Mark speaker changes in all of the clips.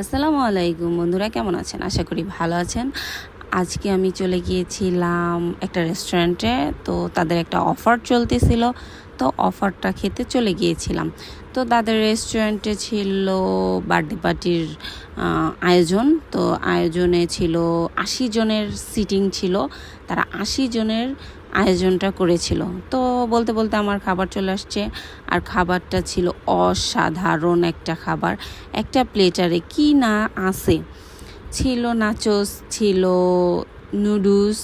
Speaker 1: আসসালামু আলাইকুম। বন্ধুরা, কেমন আছেন? আশা করি ভালো আছেন। আজকে আমি চলে গিয়েছিলাম একটা রেস্টুরেন্টে, তো তাদের একটা অফার চলতেছিল। তো অফারটা খেতে চলে গিয়েছিলাম। তো তাদের রেস্টুরেন্টে ছিল বার্থডে পার্টির আয়োজন। তো আয়োজনে ছিল আশি জনের সিটিং ছিল। তারা আশি জনের আয়োজনটা করেছিল। তো বলতে বলতে আমার খাবার চলে আসছে। আর খাবারটা ছিল অসাধারণ একটা খাবার। একটা প্লেটারে কি না আসে ছিল নাচোস ছিল নুডলস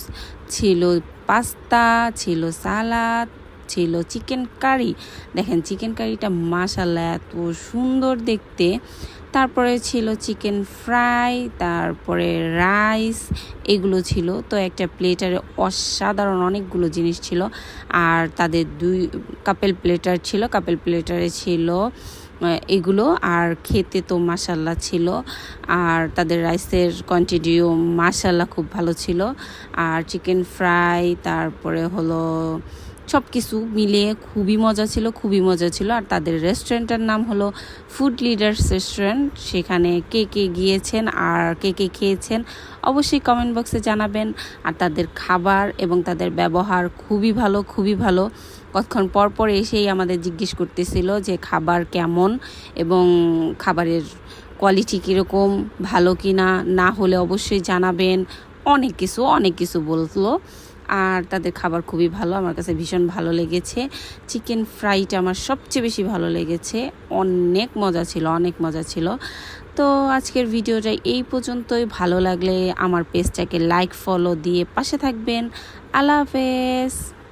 Speaker 1: ছিল পাস্তা ছিল সালাদ ছিল চিকেন কারি। দেখেন, চিকেন কারিটা মাসাল্লাহ এত সুন্দর দেখতে। তারপরে ছিল চিকেন ফ্রাই, তারপরে রাইস, এগুলো ছিল। তো একটা প্লেটারে অসাধারণ অনেকগুলো জিনিস ছিল। আর তাদের দুই কাপেল প্লেটার ছিল। কাপেল প্লেটারে ছিল এগুলো। আর খেতে তো মাসাল্লাহ ছিল। আর তাদের রাইসের কোয়ান্টিটিও মাসাল্লাহ খুব ভালো ছিল। আর চিকেন ফ্রাই, তারপরে হলো সব কিছু মিলিয়ে খুবই মজা ছিল, খুবই মজা ছিল। আর তাদের রেস্টুরেন্টের নাম হলো ফুড লিডার্স রেস্টুরেন্ট সেখানে কে কে গিয়েছেন আর কে কে খেয়েছেন অবশ্যই কমেন্ট বক্সে জানাবেন। আর তাদের খাবার এবং তাদের ব্যবহার খুবই ভালো খুবই ভালো। কতক্ষণ পর পর এসেই আমাদের জিজ্ঞেস করতেছিল যে খাবার কেমন এবং খাবারের কোয়ালিটি কীরকম, ভালো কি না না হলে অবশ্যই জানাবেন। অনেক কিছু অনেক কিছু বলল। আর তাদের খাবার খুবই ভালো, আমার কাছে ভীষণ ভালো লেগেছে। চিকেন ফ্রাইটা আমার সবচেয়ে বেশি ভালো লেগেছে। অনেক মজা ছিল, অনেক মজা ছিল। তো আজকের ভিডিওটা এই পর্যন্তই। ভালো লাগলে আমার পেজটাকে লাইক ফলো দিয়ে পাশে থাকবেন। আল্লাহ হাফেজ।